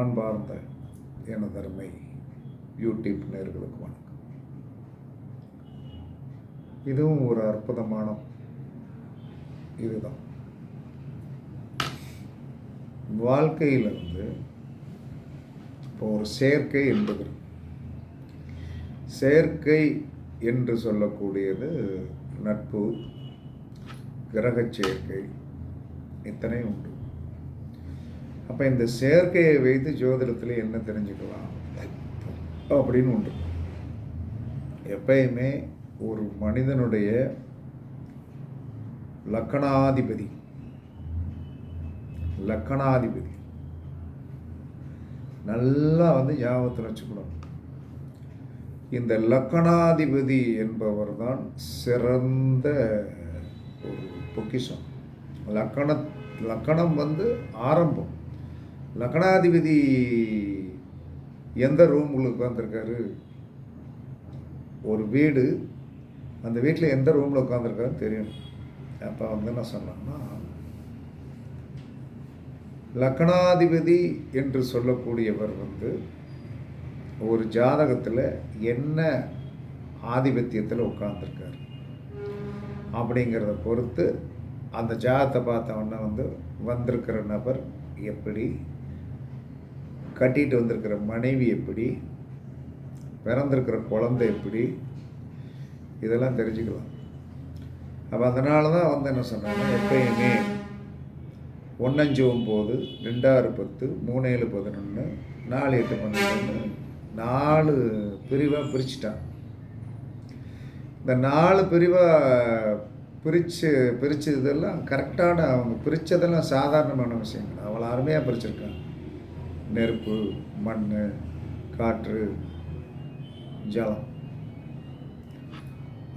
அன்பார்ந்த எனதருமை யூடியூப் நேர்களுக்கு வணக்கம். இதுவும் ஒரு அற்புதமான இதுதான். வாழ்க்கையிலிருந்து இப்போ ஒரு சேர்க்கை என்பது. செயற்கை சேர்க்கை என்று சொல்லக்கூடியது நட்பு கிரகச் சேர்க்கை இத்தனை உண்டு. அப்போ இந்த செயற்கையை வைத்து ஜோதிடத்தில் என்ன தெரிஞ்சுக்கலாம்? அப்படின்னு உண்டு. எப்பயுமே ஒரு மனிதனுடைய லக்கணாதிபதி. லக்கணாதிபதி. நல்லா வந்து ஞாபகத்தில் வச்சுக்கணும். இந்த லக்கணாதிபதி என்பவர் தான் சிறந்த ஒரு பொக்கிஷம். லக்கண லக்கணம் வந்து ஆரம்பம். லக்னாதிபதி எந்த ரூமுக்குள்ள உட்காந்துருக்காரு ஒரு வீடு. அந்த வீட்டில் எந்த ரூமில் உட்காந்துருக்காருன்னு தெரியணும். அப்போ வந்து என்ன சொன்னோம்னா லக்கணாதிபதி என்று சொல்லக்கூடியவர் வந்து ஒரு ஜாதகத்தில் என்ன ஆதிபத்தியத்தில் உட்காந்துருக்கார் அப்படிங்கிறத பொறுத்து அந்த ஜாதகத்தை பார்த்தவொன்னே வந்து வந்திருக்கிற நபர் எப்படி கட்டிட்டு வந்திருக்கிற மனைவி எப்படி? பிறந்திருக்கிற குழந்தை எப்படி? இதெல்லாம் தெரிஞ்சுக்கலாம். அப்போ அதனால தான் வந்து என்ன சொன்னாங்க? எப்பயுமே ஒன்னஞ்சு ஒம்பது ரெண்டாறு பத்து மூணு ஏழு பதினொன்று நாலு எட்டு பன்னெண்டு நாலு பிரிவாக பிரிச்சுட்டான் இந்த நாலு பிரிவாக பிரித்து பிரித்ததெல்லாம் கரெக்டான அவங்க பிரித்ததெல்லாம் சாதாரணமான விஷயங்கள். அவ்வளோ அருமையாக பிரிச்சிருக்காங்க. நெருப்பு மண் காற்று ஜலம்.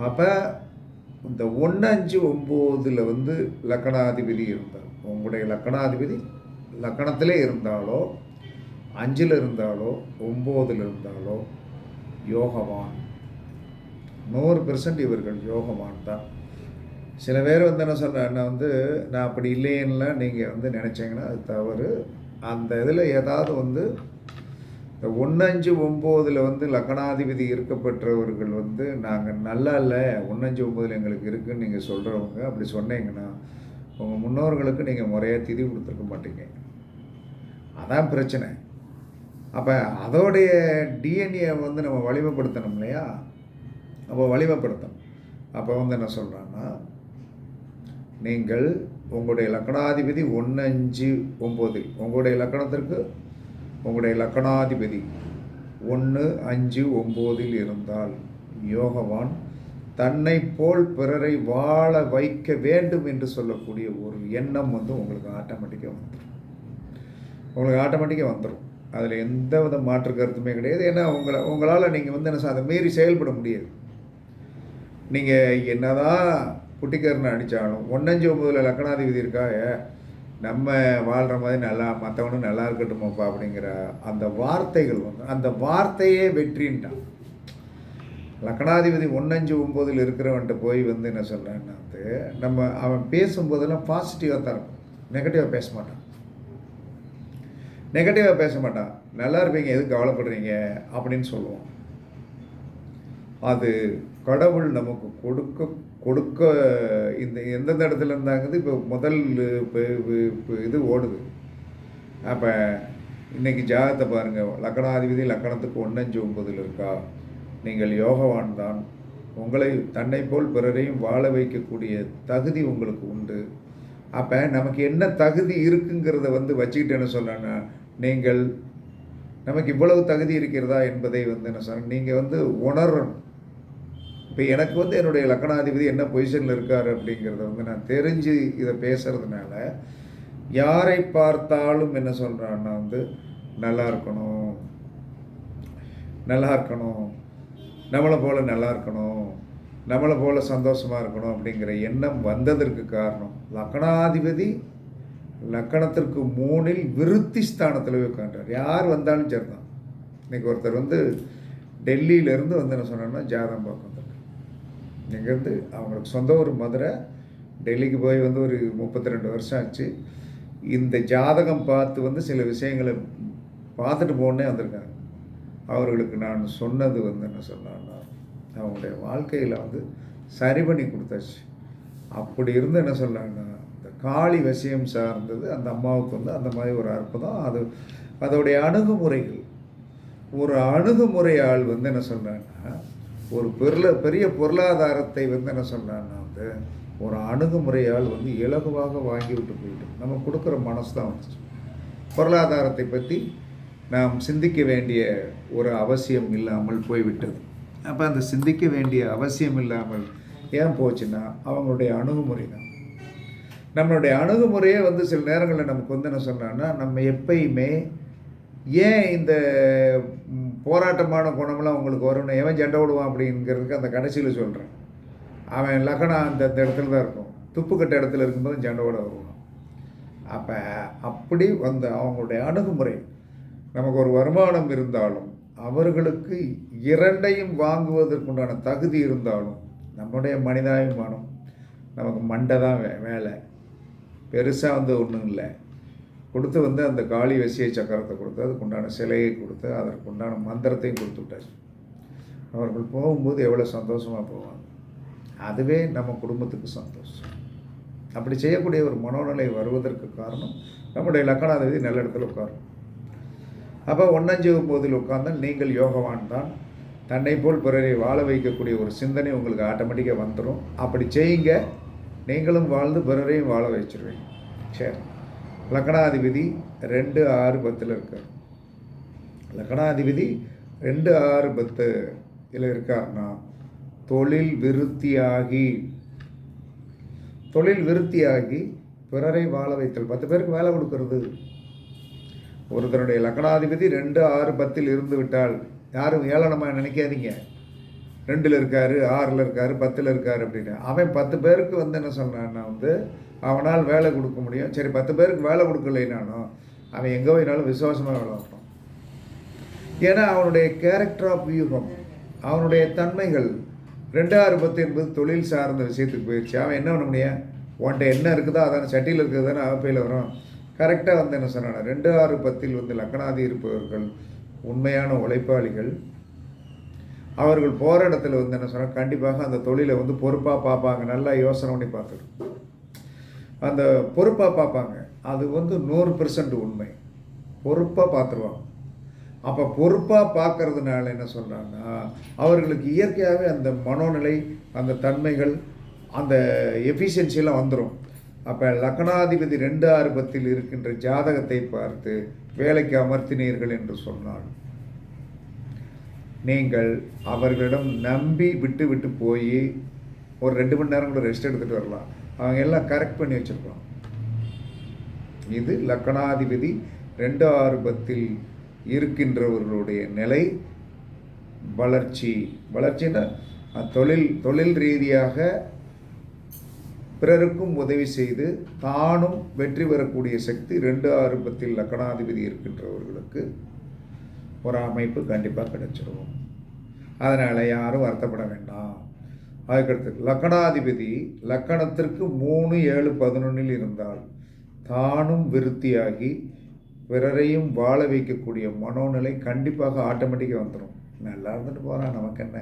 அப்போ இந்த ஒன்று அஞ்சு ஒம்போதில் வந்து லக்கணாதிபதி இருந்தார். உங்களுடைய லக்கணாதிபதி லக்கணத்திலே இருந்தாலோ அஞ்சில் இருந்தாலோ ஒம்போதில் இருந்தாலோ யோகவான். நூறு பெர்சன்ட் இவர்கள் யோகவான் தான். சில பேர் வந்து என்ன சொல்கிறேன்னா வந்து நான் அப்படி இல்லைன்னுலாம் நீங்கள் வந்து நினச்சிங்கன்னா அது தவறு. அந்த இதில் ஏதாவது வந்து இந்த ஒன்று அஞ்சு ஒம்போதில் வந்து லக்கணாதிபதி இருக்கப்பெற்றவர்கள் வந்து நாங்கள் நல்லா இல்லை ஒன்று அஞ்சு ஒம்போதில் எங்களுக்கு இருக்குதுன்னு நீங்கள் சொல்கிறவங்க அப்படி சொன்னீங்கன்னா உங்கள் முன்னோர்களுக்கு நீங்கள் முறையாக திதி கொடுத்துருக்க மாட்டீங்க. அதான் பிரச்சனை. அப்போ அதோடைய டிஎன்ஏ வந்து நம்ம வலிமைப்படுத்தணும் இல்லையா? அப்போ வலிமைப்படுத்தணும். அப்போ வந்து என்ன சொல்கிறான்னா நீங்கள் உங்களுடைய லக்கணாதிபதி ஒன்று அஞ்சு ஒம்பது. உங்களுடைய லக்கணத்திற்கு உங்களுடைய லக்கணாதிபதி ஒன்று அஞ்சு ஒம்போதில் இருந்தால் யோகவான் தன்னை போல் பிறரை வாழ வைக்க வேண்டும் என்று சொல்லக்கூடிய ஒரு எண்ணம் வந்து உங்களுக்கு ஆட்டோமேட்டிக்காக வந்துடும் உங்களுக்கு ஆட்டோமேட்டிக்காக வந்துடும் அதில் எந்த வித மாற்று கருத்துமே கிடையாது. ஏன்னா உங்களை உங்களால் நீங்கள் வந்து என்ன அதை மீறி செயல்பட முடியாது. நீங்கள் என்னதான் குட்டிக்கருன்னு அடித்தாலும் ஒன்னஞ்சு ஒம்பதில் லக்கணாதிபதி இருக்காக நம்ம வாழ்கிற மாதிரி நல்லா மற்றவனும் நல்லா இருக்கட்டுமோப்பா அப்படிங்கிற அந்த வார்த்தைகள் வந்து அந்த வார்த்தையே வெற்றின்ட்டான். லக்கணாதிபதி ஒன்னஞ்சு ஒம்போதில் இருக்கிறவன்ட்ட போய் வந்து என்ன சொல்கிறேன்னா வந்து நம்ம அவன் பேசும்போதெல்லாம் பாசிட்டிவாக தான் இருக்கும். நெகட்டிவாக பேச மாட்டான். நெகட்டிவாக பேச மாட்டான். நல்லா இருப்பீங்க எதுக்கு கவலைப்படுறீங்க? அப்படின்னு சொல்லுவான். அது கடவுள் நமக்கு கொடுக்க கொடுக்க இந்த எந்தெந்த இடத்துல இருந்தாங்கிறது இப்போ முதல் இப்போ இது ஓடுது. அப்போ இன்றைக்கி ஜாதகத்தை பாருங்கள் லக்கணாதிபதி லக்கணத்துக்கு ஒன்னஞ்சு ஒன்பதில் இருக்கா? நீங்கள் யோகவான் தான். உங்களை தன்னை போல் பிறரையும் வாழ வைக்கக்கூடிய தகுதி உங்களுக்கு உண்டு. அப்போ நமக்கு என்ன தகுதி இருக்குங்கிறத வந்து வச்சுக்கிட்டு என்ன சொல்கிறேன்னா நீங்கள் நமக்கு இவ்வளவு தகுதி இருக்கிறதா என்பதை வந்து என்ன சொல்கிறேன் நீங்கள் வந்து உணரணும். இப்போ எனக்கு வந்து என்னுடைய லக்கணாதிபதி என்ன பொசிஷனில் இருக்கார் அப்படிங்கிறத வந்து நான் தெரிஞ்சு இதை பேசுகிறதுனால யாரை பார்த்தாலும் என்ன சொல்கிறான்னா வந்து நல்லா இருக்கணும். நல்லா இருக்கணும். நம்மளை போல் நல்லா இருக்கணும். நம்மளை போல் சந்தோஷமாக இருக்கணும் அப்படிங்கிற எண்ணம் வந்ததற்கு காரணம் லக்கணாதிபதி லக்கணத்திற்கு மூணில் விருத்தி ஸ்தானத்தில் உட்காண்டார் யார் வந்தாலும் சரிதான். இன்னைக்கு ஒருத்தர் வந்து டெல்லியிலேருந்து வந்து என்ன சொன்னான்னா ஜாதம் பார்க்கணும். இங்கேருந்து அவங்களுக்கு சொந்த ஊர் மதுரை. டெல்லிக்கு போய் வந்து ஒரு முப்பத்தி ரெண்டு வருஷம் ஆச்சு. இந்த ஜாதகம் பார்த்து வந்து சில விஷயங்களை பார்த்துட்டு போனே வந்திருக்காங்க. அவர்களுக்கு நான் சொன்னது வந்து என்ன சொன்னான்னா அவங்களுடைய வாழ்க்கையில் வந்து சரி பண்ணி கொடுத்தாச்சு. அப்படி இருந்து என்ன சொன்னாங்கன்னா இந்த காளி விஷயம் சார்ந்தது அந்த அம்மாவுக்கு வந்து அந்த மாதிரி ஒரு அற்புதம். அது அதோடைய அணுகுமுறைகள். ஒரு அணுகுமுறையால் வந்து என்ன சொன்னாங்கன்னா ஒரு பெருல பெரிய பொருளாதாரத்தை வந்து என்ன சொல்கிறான்னா வந்து ஒரு அணுகுமுறையால் வந்து இலகுவாக வாங்கி விட்டு போயிட்டோம் நம்ம கொடுக்குற மனசு தான் வந்துச்சு. பொருளாதாரத்தை பற்றி நாம் சிந்திக்க வேண்டிய ஒரு அவசியம் இல்லாமல் போய்விட்டது. அப்போ அந்த சிந்திக்க வேண்டிய அவசியம் இல்லாமல் ஏன் போச்சுன்னா அவங்களுடைய அணுகுமுறை தான். நம்மளுடைய அணுகுமுறையே வந்து சில நேரங்களில் நமக்கு வந்து என்ன சொன்னான்னா நம்ம எப்பயுமே ஏன் இந்த போராட்டமான குணமெல்லாம் உங்களுக்கு வரணும் எவன் சண்டை விடுவான் அப்படிங்கிறதுக்கு அந்த கடைசியில் சொல்கிறேன் அவன் லக்னம் அந்த அந்த இடத்துல தான் இருக்கும். துப்புக்கட்ட இடத்துல இருக்கும்போது சண்டை விட வருவான் அப்போ அப்படி வந்த அவங்களுடைய அணுகுமுறை நமக்கு ஒரு வருமானம் இருந்தாலும் அவர்களுக்கு இரண்டையும் வாங்குவதற்குண்டான தகுதி இருந்தாலும் நம்முடைய மனிதாபிமானம் நமக்கு மண்டை தான் வே வேலை. பெருசாக வந்து ஒன்றும் இல்லை. கொடுத்து வந்து அந்த காளி வசிய சக்கரத்தை கொடுத்து அதுக்குண்டான சிலையை கொடுத்து அதற்குண்டான மந்திரத்தையும் கொடுத்து விட்டாச்சு அவர்கள் போகும்போது எவ்வளோ சந்தோஷமாக போவாங்க. அதுவே நம்ம குடும்பத்துக்கு சந்தோஷம். அப்படி செய்யக்கூடிய ஒரு மனோநிலை வருவதற்கு காரணம் நம்முடைய லக்கணாதிபதி நல்ல இடத்துல உட்காரும். அப்போ ஒன்னஞ்சு போதில் உட்கார்ந்தால் நீங்கள் யோகவான் தான். தன்னை போல் பிறரை வாழ வைக்கக்கூடிய ஒரு சிந்தனை உங்களுக்கு ஆட்டோமேட்டிக்காக வந்துடும் அப்படி செய்யுங்க. நீங்களும் வாழ்ந்து பிறரையும் வாழ வச்சிருவீங்க. சரி. லக்கணாதிபதி ரெண்டு ஆறு பத்தில் இருக்கார். லக்கணாதிபதி ரெண்டு ஆறு பத்து இதில் இருக்கார்னா தொழில் விருத்தியாகி தொழில் விருத்தியாகி பிறரை வாழ வைத்தல். பத்து பேருக்கு வேலை கொடுக்கறது. ஒருத்தருடைய லக்கணாதிபதி ரெண்டு ஆறு பத்தில் இருந்து விட்டால் யாரும் ஏளனமாக நினைக்காதீங்க. ரெண்டில் இருக்காரு ஆறில் இருக்காரு பத்தில் இருக்காரு அப்படின்னு. அவன் பத்து பேருக்கு வந்து என்ன சொன்னான்னா வந்து அவனால் வேலை கொடுக்க முடியும். சரி பத்து பேருக்கு வேலை கொடுக்கலைனாலும் அவன் எங்கே போயினாலும் விசுவாசமாக வேலை பார்ப்பான். ஏன்னா அவனுடைய கேரக்டர் ஆஃப் வியூகம் அவனுடைய தன்மைகள் ரெண்டாயிரம் பத்து என்பது தொழில் சார்ந்த விஷயத்துக்கு போயிடுச்சு அவன் என்ன பண்ண முடியும்? உன்ட்ட என்ன இருக்குதோ அதான சட்டியில் இருக்குது தானே அவப்பையில் வரும். கரெக்டாக வந்து என்ன சொன்னான் ரெண்டு ஆறு பத்தில் வந்து லக்கணாதி இருப்பவர்கள் உண்மையான உழைப்பாளிகள் அவர்கள் போகிற இடத்துல வந்து என்ன சொன்னால் கண்டிப்பாக அந்த தொழிலை வந்து பொறுப்பாக பார்ப்பாங்க. நல்லா யோசனை பண்ணி பார்த்துடும் அந்த பொறுப்பாக பார்ப்பாங்க. அது வந்து நூறு பெர்சன்ட் உண்மை. பொறுப்பாக பார்த்துருவாங்க. அப்போ பொறுப்பாக பார்க்கறதுனால என்ன சொல்கிறாங்கன்னா அவர்களுக்கு இயற்கையாகவே அந்த மனோநிலை அந்த தன்மைகள் அந்த எஃபிஷியன்சியெல்லாம் வந்துடும் அப்போ லக்னாதிபதி ரெண்டு ஆறு பத்தில் இருக்கின்ற ஜாதகத்தை பார்த்து வேலைக்கு அமர்த்தினீர்கள் என்று சொன்னால் நீங்கள் அவர்களிடம் நம்பி விட்டு விட்டு போய் ஒரு ரெண்டு மணி நேரம் கூட ரெஸ்ட் எடுத்துகிட்டு வரலாம். அவங்க எல்லாம் கரெக்ட் பண்ணி வச்சுருக்கோம் இது லக்கணாதிபதி ரெண்டு ஆறு இருக்கின்றவர்களுடைய நிலை வளர்ச்சி. வளர்ச்சின்னா தொழில் தொழில் ரீதியாக பிறருக்கும் உதவி செய்து தானும் வெற்றி பெறக்கூடிய சக்தி ரெண்டு ஆரம்பத்தில் லக்கணாதிபதி இருக்கின்றவர்களுக்கு ஒரு அமைப்பு கண்டிப்பாக கிடைச்சிடும். அதனால் யாரும் வருத்தப்பட வேண்டாம். அதுக்கடுத்து லக்கணாதிபதி லக்கணத்திற்கு மூணு ஏழு பதினொன்றில் இருந்தால் தானும் விருத்தியாகி பிறரையும் வாழ வைக்கக்கூடிய மனோநிலை கண்டிப்பாக ஆட்டோமேட்டிக்காக வந்துடும் நல்லா இருந்துட்டு போகிறான் நமக்கு என்ன?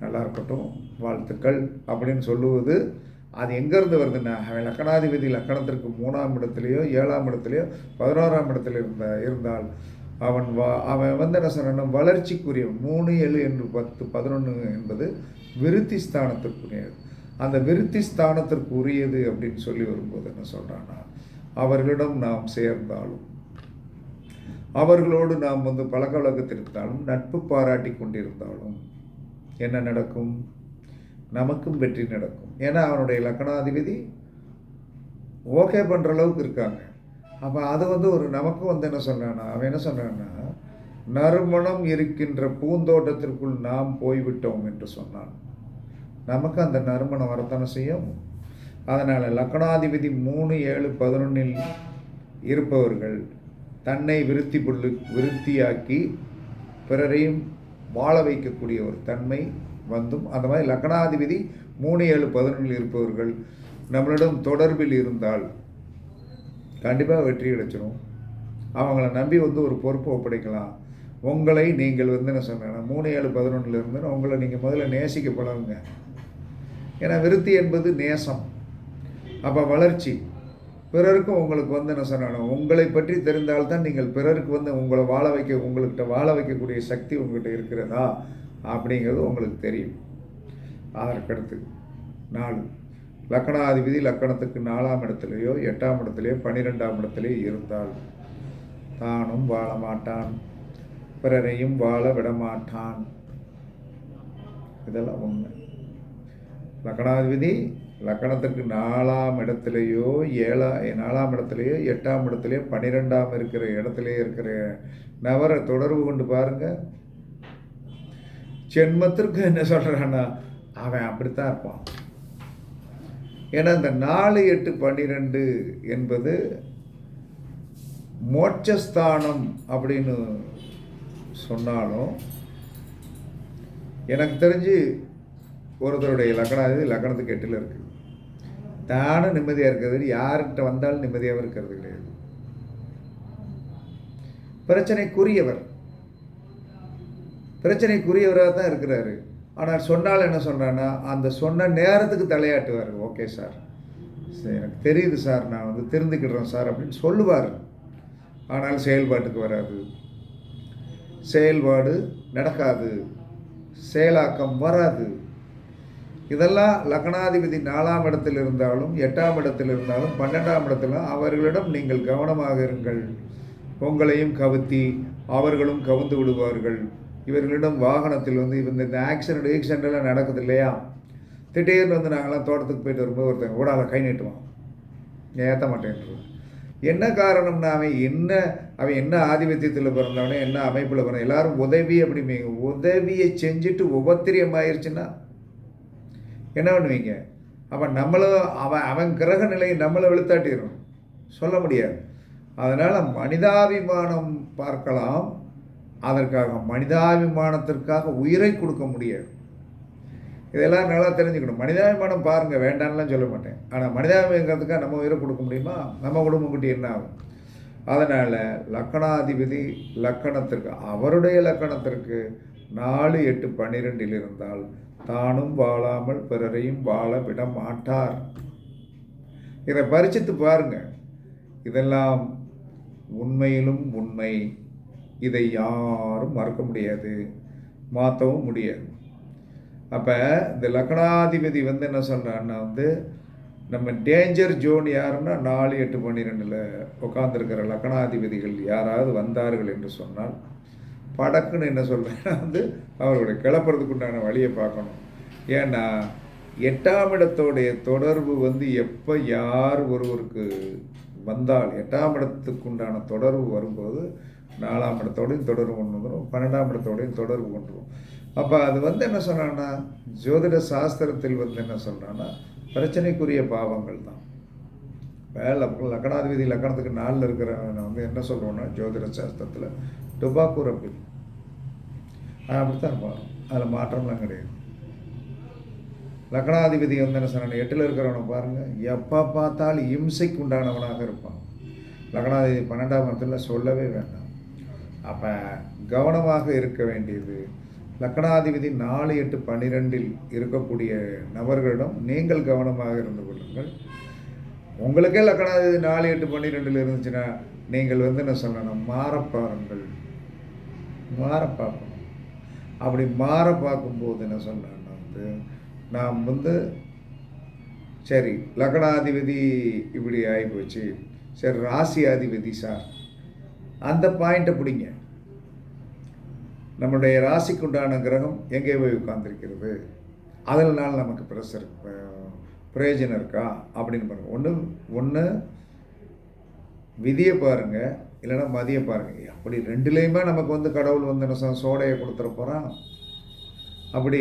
நல்லா இருக்கட்டும் வாழ்த்துக்கள் அப்படின்னு சொல்லுவது அது எங்கேருந்து வருதுன்னா அவன் லக்கணாதிபதி லக்கணத்திற்கு மூணாம் இடத்துலையோ ஏழாம் இடத்துலையோ பதினோராம் இடத்துல இருந்த இருந்தால் அவன் வா அவன் வந்து என்ன சொன்னான்னா வளர்ச்சிக்குரிய மூணு ஏழு என்று பத்து பதினொன்று என்பது விருத்தி ஸ்தானத்திற்குரியது அந்த விருத்தி ஸ்தானத்திற்கு உரியது அப்படின்னு சொல்லி வரும்போது என்ன சொல்கிறான்னா அவர்களிடம் நாம் சேர்ந்தாலும் அவர்களோடு நாம் வந்து பழக்க வழக்கத்திருந்தாலும் நட்பு பாராட்டி கொண்டிருந்தாலும் என்ன நடக்கும்? நமக்கும் வெற்றி நடக்கும். ஏன்னா அவனுடைய லக்கணாதிபதி ஓகே பண்ணுற அளவுக்கு இருக்காங்க. அப்போ அது வந்து ஒரு நமக்கும் வந்து என்ன சொன்னான்னா அவன் என்ன சொன்னான்னா நறுமணம் இருக்கின்ற பூந்தோட்டத்திற்குள் நாம் போய்விட்டோம் என்று சொன்னான். நமக்கு அந்த நறுமணம் வரத்தானே செய்யும். அதனால் லக்கணாதிபதி மூணு ஏழு பதினொன்றில் இருப்பவர்கள் தன்னை விருத்தி புள்ளு விருத்தியாக்கி பிறரையும் வாழ வைக்கக்கூடிய ஒரு தன்மை வந்தும் அந்த மாதிரி லக்கணாதிபதி மூணு ஏழு பதினொன்றில் இருப்பவர்கள் நம்மளிடம் தொடர்பில் இருந்தால் கண்டிப்பாக வெற்றி கிடைச்சிடும் அவங்கள நம்பி வந்து ஒரு பொறுப்பு ஒப்படைக்கலாம். உங்களை நீங்கள் வந்து என்ன சொன்னேன் மூணு ஏழு பதினொன்றில் இருந்து உங்களை நீங்கள் முதல்ல நேசிக்க பழகுங்க ஏன்னா விருத்தி என்பது நேசம். அப்போ வளர்ச்சி. பிறருக்கும் உங்களுக்கு வந்து என்ன சொன்னாலும் உங்களை பற்றி தெரிந்தால்தான் நீங்கள் பிறருக்கு வந்து உங்களை வாழ வைக்க உங்கள்கிட்ட வாழ வைக்கக்கூடிய சக்தி உங்கள்கிட்ட இருக்கிறதா? அப்படிங்கிறது உங்களுக்கு தெரியும். அதற்கடுத்து நாலு. லக்கணாதிபதி லக்கணத்துக்கு நாலாம் இடத்துலையோ எட்டாம் இடத்துலையோ பன்னிரெண்டாம் இடத்துலையோ இருந்தால் தானும் வாழ மாட்டான். பிறரையும் வாழ விடமாட்டான் இதெல்லாம் உண்மை. லக்கணாதிபதி லக்கணத்திற்கு நாலாம் இடத்துலையோ ஏழா நாலாம் இடத்துலையோ எட்டாம் இடத்துலையோ பன்னிரெண்டாம் இருக்கிற இடத்துலையோ இருக்கிற நபரை தொடர்பு கொண்டு பாருங்க. ஜென்மத்திற்கு என்ன சொல்கிறான்னா அவன் அப்படித்தான் இருப்பான். ஏன்னா இந்த நாலு எட்டு பன்னிரெண்டு என்பது மோட்சஸ்தானம் அப்படின்னு சொன்னாலும் எனக்கு தெரிஞ்சு ஒருத்தருடைய லக்கணாதிபதி லக்கணத்துக்கு எட்டில் இருக்குது தானும் நிம்மதியாக இருக்கிறது யார்கிட்ட வந்தாலும் நிம்மதியாகவும் இருக்கிறது கிடையாது. பிரச்சனைக்குரியவர். பிரச்சனைக்குரியவராக தான் இருக்கிறாரு. ஆனால் சொன்னால் என்ன சொன்னான்னா அந்த சொன்ன நேரத்துக்கு தலையாட்டுவார். Okay sir. சரி எனக்கு தெரியுது சார். நான் வந்து தெரிந்துக்கிடுறேன் சார் அப்படின்னு சொல்லுவார். ஆனால் செயல்பாட்டுக்கு வராது. செயல்பாடு நடக்காது. செயலாக்கம் வராது. இதெல்லாம் லக்னாதிபதி நாலாம் இடத்தில் இருந்தாலும் எட்டாம் இடத்தில் இருந்தாலும் பன்னெண்டாம் இடத்துல அவர்களிடம் நீங்கள் கவனமாக இருங்கள். உங்களையும் கவுத்தி அவர்களும் கவுந்து விடுவார்கள். இவர்களிடம் வாகனத்தில் வந்து இந்த இந்த ஆக்சிடென்ட் ஆக்சிடென்ட் எல்லாம் நடக்குது இல்லையா? திடீர்னு வந்து நாங்களாம் தோட்டத்துக்கு போயிட்டு வரும்போது ஒருத்தங்க ஓடாத கை நீட்டுவான் ஏற்ற மாட்டேன்றான் என்ன காரணம்னா அவன் என்ன அவன் என்ன ஆதிபத்தியத்தில் பிறந்தவனே என்ன அமைப்பில் பிறந்த எல்லாரும் உதவி அப்படிம்பீங்க. உதவியை செஞ்சுட்டு உபத்திரியம் ஆயிடுச்சுன்னா என்ன பண்ணுவீங்க? அப்போ நம்மளும் அவன் அவன் கிரக நிலையை நம்மளை வெளுத்தாட்டிடும் சொல்ல முடியாது. அதனால் மனிதாபிமானம் பார்க்கலாம். அதற்காக மனிதாபிமானத்திற்காக உயிரை கொடுக்க முடியாது. இதெல்லாம் நல்லா தெரிஞ்சுக்கணும். மனிதாபிமானம் பாருங்கள் வேண்டான்லாம் சொல்ல மாட்டேன். ஆனால் மனிதாபிமானத்துக்காக நம்ம உயிரை கொடுக்க முடியுமா? நம்ம குடும்பக்குட்டி என்ன ஆகும்? அதனால் லக்கணாதிபதி லக்கணத்திற்கு அவருடைய லக்கணத்திற்கு நாலு எட்டு பன்னிரெண்டில் இருந்தால் தானும் வாழாமல் பிறரையும் வாழ விட மாட்டார் இதை பரிசித்து பாருங்க. இதெல்லாம் உண்மையிலும் உண்மை. இதை யாரும் மறக்க முடியாது. மாற்றவும் முடியாது. அப்போ இந்த லக்னாதிபதி வந்து என்ன சொல்கிறான்னா வந்து நம்ம டேஞ்சர் ஜோன் யாருன்னா நாலு எட்டு பன்னிரெண்டில் உட்காந்துருக்கிற லக்னாதிபதிகள் யாராவது வந்தார்கள் என்று சொன்னால் படக்குன்னு என்ன சொல்கிறேன்னா வந்து அவர்களுடைய கிளப்புறதுக்கு உண்டான வழியை பார்க்கணும். ஏன்னா எட்டாம் இடத்தோடைய தொடர்பு வந்து எப்போ யார் ஒருவருக்கு வந்தால் எட்டாம் இடத்துக்கு உண்டான தொடர்பு வரும்போது நாலாம் இடத்தோடையும் தொடர்பு கொண்டு வந்துடும் பன்னெண்டாம் இடத்தோடையும் தொடர்பு கொண்டு வரும் அப்போ அது வந்து என்ன சொன்னான்னா ஜோதிட சாஸ்திரத்தில் வந்து என்ன சொல்கிறான்னா பிரச்சனைக்குரிய பாவங்கள் தான். வேலை லக்கணாதிபதி லக்கணத்துக்கு நாளில் இருக்கிறவனை வந்து என்ன சொல்கிறோன்னா ஜோதிட சாஸ்திரத்தில் டுபாக்கூரப்பில் அது அப்படித்தான் மாறும் அதில் மாற்றம்லாம் கிடையாது. லக்னாதிபதி வந்து என்ன எட்டில் இருக்கிறவனை பாருங்கள் எப்போ பார்த்தாலும் இம்சைக்கு உண்டானவனாக இருப்பான். லக்னாதிபதி பன்னெண்டாம் இடத்துல சொல்லவே வேண்டாம். அப்போ கவனமாக இருக்க வேண்டியது லக்னாதிபதி நாலு எட்டு பன்னிரெண்டில் இருக்கக்கூடிய நபர்களிடம் நீங்கள் கவனமாக இருந்து கொள்ளுங்கள். உங்களுக்கே லக்னாதிபதி நாலு எட்டு பன்னிரெண்டில் இருந்துச்சுன்னா நீங்கள் வந்து என்ன சொல்லணும்? மாற பாருங்கள். மாற அப்படி மாற பார்க்கும்போது என்ன சொன்னேன்னா வந்து நாம் வந்து சரி லக்னாதிபதி இப்படி ஆகிப்போச்சு சரி ராசி அதிபதி சார் அந்த பாயிண்ட்டை பிடிங்க. நம்முடைய ராசிக்கு உண்டான கிரகம் எங்கே போய் உட்கார்ந்துருக்கிறது? அதனால நமக்கு ப்ரெஷர் பிரயோஜனம் இருக்கா? அப்படின்னு பாருங்கள் ஒன்று ஒன்று விதியை பாருங்கள் இல்லைன்னா மதியம் பாருங்கள் அப்படி ரெண்டுலேயுமே நமக்கு வந்து கடவுள் வந்து என்ன சோடையை கொடுத்துட போகிறான் அப்படி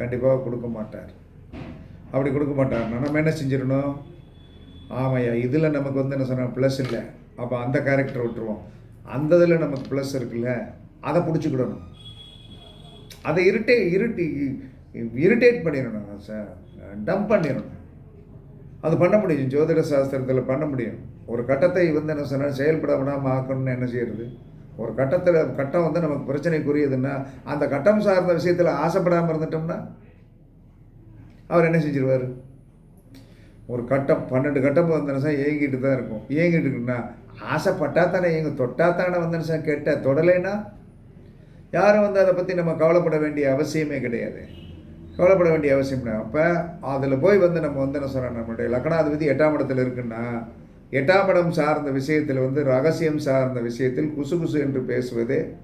கண்டிப்பாக கொடுக்க மாட்டார். அப்படி கொடுக்க மாட்டார். நம்ம என்ன செஞ்சிடணும்? ஆமையா இதில் நமக்கு வந்து என்ன சொன்னால் ப்ளஸ் இல்லை. அப்போ அந்த கேரக்டர் விட்டுருவோம். அந்த இதில் நமக்கு ப்ளஸ் இருக்குல்ல? அதை பிடிச்சிக்கிடணும். அதை இருட்டே இருட்டி இரிட்டேட் பண்ணிடணும் சார் டம்ப் பண்ணிடணும். அது பண்ண முடியும். ஜோதிட சாஸ்திரத்தில் பண்ண முடியும். ஒரு கட்டத்தை வந்து என்ன சொன்னால் செயல்பட விடாமல் ஆக்கணும்னு என்ன செய்யறது? ஒரு கட்டத்தில் கட்டம் வந்து நமக்கு பிரச்சனைக்குரியதுன்னா அந்த கட்டம் சார்ந்த விஷயத்தில் ஆசைப்படாமல் இருந்துட்டோம்னா அவர் என்ன செஞ்சிருவார்? ஒரு கட்டம் பன்னெண்டு கட்டம் வந்தன சார் ஏங்கிட்டு தான் இருக்கும். ஏங்கிட்டு இருக்குன்னா ஆசைப்பட்டா தானே ஏங்க தொட்டா தானே வந்தன சார் தொடலைன்னா யாரும் வந்து அதை பற்றி நம்ம கவலைப்பட வேண்டிய அவசியமே கிடையாது. கவலைப்பட வேண்டிய அவசியம் இல்லை. அப்போ அதில் போய் வந்து நம்ம வந்து என்ன சொல்கிறோம் நம்மளுடைய லக்னாதிபதி எட்டாம் இடத்துல இருக்குன்னா எட்டாம் இடம் சார்ந்த விஷயத்தில் வந்து ரகசியம் சார்ந்த விஷயத்தில் குசு குசு என்று பேசுவது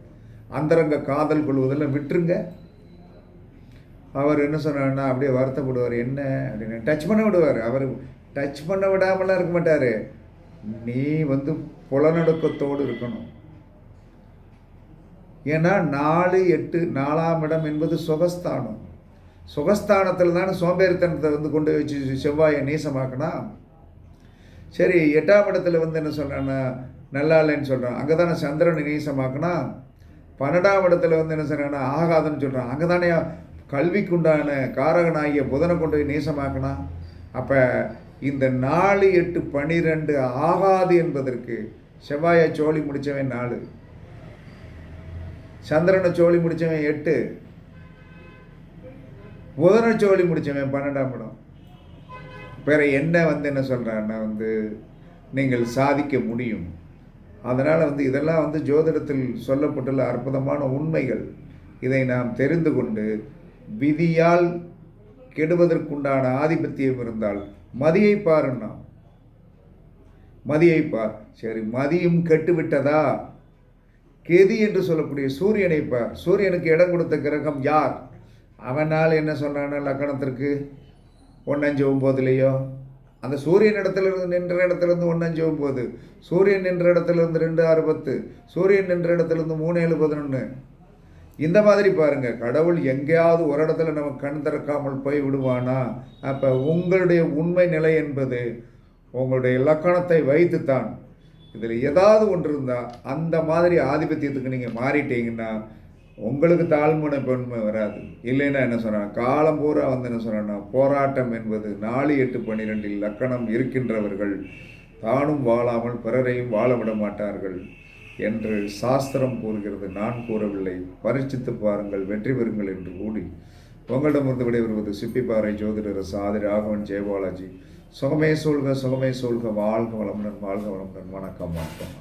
அந்தரங்க காதல் கொள்வதெல்லாம் விட்டுருங்க. அவர் என்ன சொன்னார்னா அப்படியே வருத்தப்படுவார். என்ன? அப்படின்னு. டச் பண்ண விடுவார். அவர் டச் பண்ண விடாமலாம் இருக்க மாட்டார். நீ வந்து புலநடுக்கத்தோடு இருக்கணும். ஏன்னா நாலு எட்டு நாலாம் இடம் என்பது சுகஸ்தானம். சுகஸ்தானத்தில் தானே சோம்பேறித்தனத்தை வந்து கொண்டு வச்சு செவ்வாயை நீசமாக்கினா சரி எட்டாம் இடத்துல வந்து என்ன சொல்கிறேன்னா நல்லா இல்லைன்னு சொல்கிறான் அங்கே தானே சந்திரனை நீசமாக்கினா பன்னெண்டாம் இடத்துல வந்து என்ன சொல்கிறேன்னா ஆகாதுன்னு சொல்கிறான் அங்கே தானே கல்விக்குண்டான காரகனாகிய புதனை கொண்டு போய் நீசமாக்கினா அப்போ இந்த நாலு எட்டு பனிரெண்டு ஆகாது என்பதற்கு செவ்வாயை சோழி முடித்தவன் நாலு. சந்திரனை சோழி முடித்தவன் எட்டு. புதனச்சோழி முடித்தவன் பன்னெண்டாம் இடம். பிற என்ன வந்து என்ன சொல்கிறான்னா வந்து நீங்கள் சாதிக்க முடியும். அதனால் வந்து இதெல்லாம் வந்து ஜோதிடத்தில் சொல்லப்பட்டுள்ள அற்புதமான உண்மைகள். இதை நாம் தெரிந்து கொண்டு விதியால் கெடுவதற்குண்டான ஆதிபத்தியம் இருந்தால் மதியை பாருன்னா மதியை பார். சரி மதியும் கெட்டுவிட்டதா? கெதி என்று சொல்லக்கூடிய சூரியனை பார். சூரியனுக்கு இடம் கொடுத்த கிரகம் யார்? அவனால் என்ன சொன்னான லக்கணத்திற்கு ஒன்னஞ்சு ஒம்போதுலேயோ? அந்த சூரியன் இடத்துல இருந்து நின்ற இடத்துலேருந்து ஒன்னஞ்சு ஒம்பது. சூரியன் நின்ற இடத்துல இருந்து ரெண்டு ஆறு பத்து. சூரியன் நின்ற இடத்துலேருந்து மூணு ஏழு பதினொன்று இந்த மாதிரி பாருங்கள் கடவுள் எங்கேயாவது ஒரு இடத்துல நம்ம கண் திறக்காமல் போய் விடுவானா? அப்போ உங்களுடைய உண்மை நிலை என்பது உங்களுடைய இலக்கணத்தை வைத்துத்தான். இதில் ஏதாவது ஒன்று இருந்தால் அந்த மாதிரி ஆதிபத்தியத்துக்கு நீங்கள் மாறிட்டீங்கன்னா உங்களுக்கு தாழ்மன பெண்மை வராது. இல்லைன்னா என்ன சொன்னாங்க காலம் பூரா வந்து என்ன சொல்கிறேன்னா போராட்டம் என்பது நாலு எட்டு பன்னிரெண்டில் லக்கணம் இருக்கின்றவர்கள் தானும் வாழாமல் பிறரையும் வாழ விட மாட்டார்கள் என்று சாஸ்திரம் கூறுகிறது. நான் கூறவில்லை. பரீட்சித்து பாருங்கள் வெற்றி பெறுங்கள் என்று கூடி உங்களிடமிருந்து விடைபெறுவது சிப்பிப்பாறை ஜோதிடர் சாதி ராகவன் ஜெயபாலாஜி. சுகமே சூழ்க சுகமே சூழ்க வாழ்க வளமுடன் வாழ்க வளமுடன். வணக்கம் வணக்கம்.